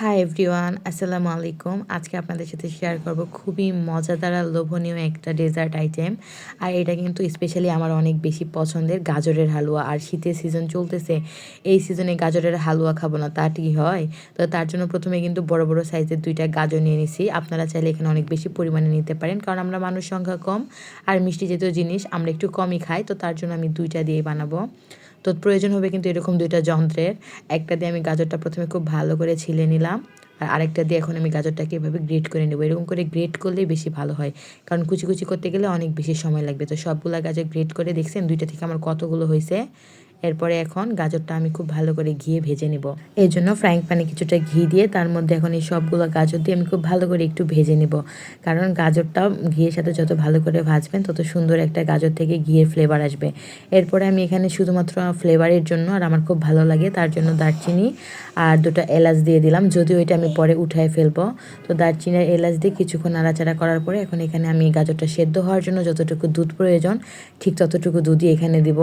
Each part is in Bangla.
হাই এভরিওয়ান আসসালামু আলাইকুম আজকে আপনাদের সাথে শেয়ার করব খুবই মজাদার আর লোভনীয় একটা ডেজার্ট আইটেম আর এটা কিন্তু স্পেশালি আমার অনেক বেশি পছন্দের গাজরের হালুয়া। আর শীতের সিজন চলতেছে, এই সিজনে গাজরের হালুয়া খাব না, তা কি হয়? তো তার জন্য প্রথমে কিন্তু বড় বড় সাইজের দুইটা গাজর নিয়ে নিছি। আপনারা চাইলে এখানে অনেক বেশি পরিমাণে নিতে পারেন, কারণ আমরা মানুষ সংখ্যা কম। আর মিষ্টি জাতীয় জিনিস আমরা একটু কমই খাই, তো তার জন্য আমি দুইটা দিয়েই বানাবো। তো প্রয়োজন হবে কিন্তু এরকম দুইটা যন্ত্রের। একটা দিয়ে আমি গাজরটা প্রথমে খুব ভালো করে ছিলে নিলাম, আর আরেকটা দিয়ে এখন আমি গাজরটাকে এভাবে গ্রেট করে নেব। এরকম করে গ্রেট করলেই বেশি ভালো হয়, কারণ কুচি কুচি করতে গেলে অনেক বেশি সময় লাগবে। তো সবগুলা গাজর গ্রেট করে দেখছেন, দুইটা থেকে আমার কতগুলো হয়েছে? এরপরে এখন গাজরটা আমি খুব ভালো করে ঘিয়ে ভেজে নেব। এই জন্য ফ্রাইং প্যানে কিছুটা ঘি দিয়ে তার মধ্যে এখন এই সবগুলো গাজর দিয়ে আমি খুব ভালো করে একটু ভেজে নেব। কারণ গাজরটা ঘিয়ের সাথে যত ভালো করে ভাজবেন তত সুন্দর একটা গাজর থেকে ঘিয়ের ফ্লেভার আসবে। এরপরে আমি এখানে শুধুমাত্র ফ্লেভারের জন্য আর আমার খুব ভালো লাগে তার জন্য দারচিনি আর দুটো এলাচ দিয়ে দিলাম। যদিও এটা আমি পরে উঠায় ফেলব। তো দারচিনি আর এলাচ দিয়ে কিছুক্ষণ নাড়াচাড়া করার পরে এখন এখানে আমি গাজরটা সেদ্ধ হওয়ার জন্য যতটুকু দুধ প্রয়োজন ঠিক ততটুকু দুধই এখানে দিব।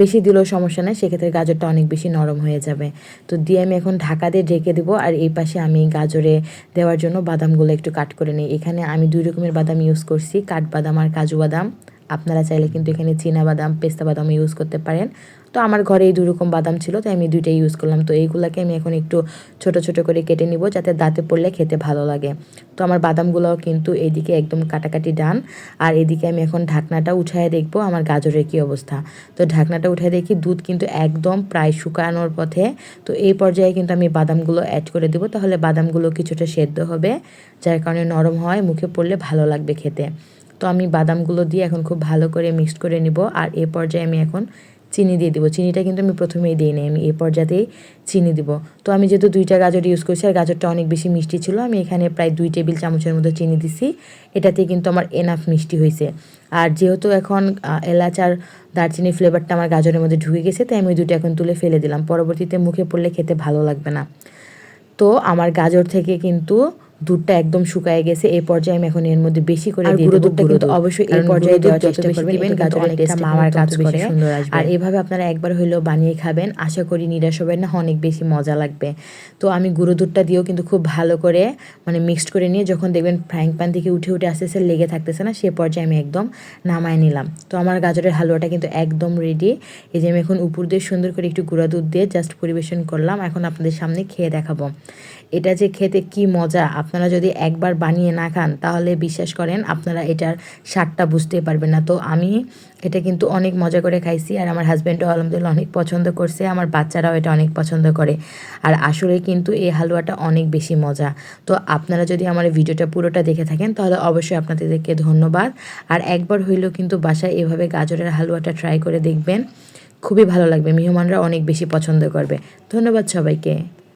বেশি দিলেও সমস্যা নেই, সেক্ষেত্রে গাজরটা অনেক বেশি নরম হয়ে যাবে। তো দিয়ে আমি এখন ঢাকা দিয়ে ঢেকে দেবো আর এই পাশে আমি গাজরে দেওয়ার জন্য বাদামগুলো একটু কাট করে নিই। এখানে আমি দুই রকমের বাদাম ইউজ করছি, কাঠবাদাম আর কাজু বাদাম। আপনারা চাইলে কিন্তু এখানে চীনা বাদাম, পেস্তা বাদাম ইউজ করতে পারেন। তো আমার ঘরে এই দুরকম বাদাম ছিল, তাই আমি দুইটাই ইউজ করলাম। তো এইগুলোকে আমি এখন একটু ছোট ছোট করে কেটে নিব, যাতে দাঁতে পড়লে খেতে ভালো লাগে। তো আমার বাদামগুলোও কিন্তু এইদিকে একদম কাটাকাটি ডান। আর এদিকে আমি এখন ঢাকনাটা উঠায় দেখব আমার গাজরের কী অবস্থা। তো ঢাকনাটা উঠায় দেখি দুধ কিন্তু একদম প্রায় শুকানোর পথে। তো এই পর্যায়ে কিন্তু আমি বাদামগুলো অ্যাড করে দেবো, তাহলে বাদামগুলো কিছুটা সেদ্ধ হবে, যার কারণে নরম হয়, মুখে পড়লে ভালো লাগবে খেতে। তো আমি বাদামগুলো দিয়ে এখন খুব ভালো করে মিক্সড করে নিব। আর এ পর্যায়ে আমি এখন চিনি দিয়ে দিব। চিনিটা কিন্তু আমি প্রথমেই দিই নাই, আমি এই পর্যায়েই চিনি দিব। তো আমি যেহেতু দুইটা গাজর ইউজ করছি, আর গাজরটা অনেক বেশি মিষ্টি ছিল, আমি এখানে প্রায় দুই টেবিল চামচের মতো চিনি দিছি। এটাতে কিন্তু আমার এনাফ মিষ্টি হয়েছে। আর যেহেতু এখন এলাচ আর দারচিনি ফ্লেভারটা আমার গাজরের মধ্যে ঢুকে গেছে, তাই আমি দুটো এখন তুলে ফেলে দিলাম। পরবর্তীতে মুখে পড়লে খেতে ভালো লাগবে না। তো আমার গাজর থেকে কিন্তু দুধটা একদম শুকায় গেছে এই পর্যায়ে আমি এখন এর মধ্যে বেশি করে দিয়ে দেবো দুধটা কিন্তু অবশ্যই এই পর্যায়ে দেওয়ার চেষ্টা করবেন গাজরের টেস্টটা মামার কাজ করে সুন্দর আসবে। আর এভাবে আপনারা একবার হইলেও বানিয়ে খাবেন আশা করি নিরাশ হবেন না অনেক বেশি মজা লাগবে। তো আমি গুঁড়ো দুধটা দিয়েও কিন্তু খুব ভালো করে মানে মিক্সড করে নিয়ে যখন দেখবেন ফ্রাইং প্যান থেকে উঠে উঠে আস্তে আস্তে লেগে থাকতেছে না সে পর্যায়ে আমি একদম নামায় নিলাম। তো আমার গাজরের হালুয়াটা কিন্তু একদম রেডি এই যে আমি এখন উপর দিয়ে সুন্দর করে একটু গুঁড়া দুধ দিয়ে জাস্ট পরিবেশন করলাম এখন আপনাদের সামনে খেয়ে দেখাবো। এটা যে খেতে কি মজা আপনারা যদি একবার বানিয়ে না খান, তাহলে বিশ্বাস করেন আপনারা এটার স্বাদটা বুঝতে পারবেন না। তো আমি এটা কিন্তু অনেক মজা করে খাইছি আর আমার হাজব্যান্ডও আলহামদুলিল্লাহ অনেক পছন্দ করছে, আমার বাচ্চারাও এটা অনেক পছন্দ করে। আর আসলে কিন্তু এই হালুয়াটা অনেক বেশি মজা। তো আপনারা যদি আমার ভিডিওটা পুরোটা দেখে থাকেন, তাহলে অবশ্যই আপনাদেরকে ধন্যবাদ। আর একবার হইলেও কিন্তু বাসায় এভাবে গাজরের হালুয়াটা ট্রাই করে দেখবেন, খুবই ভালো লাগবে। মেহমানরা অনেক বেশি পছন্দ করবে। ধন্যবাদ সবাইকে।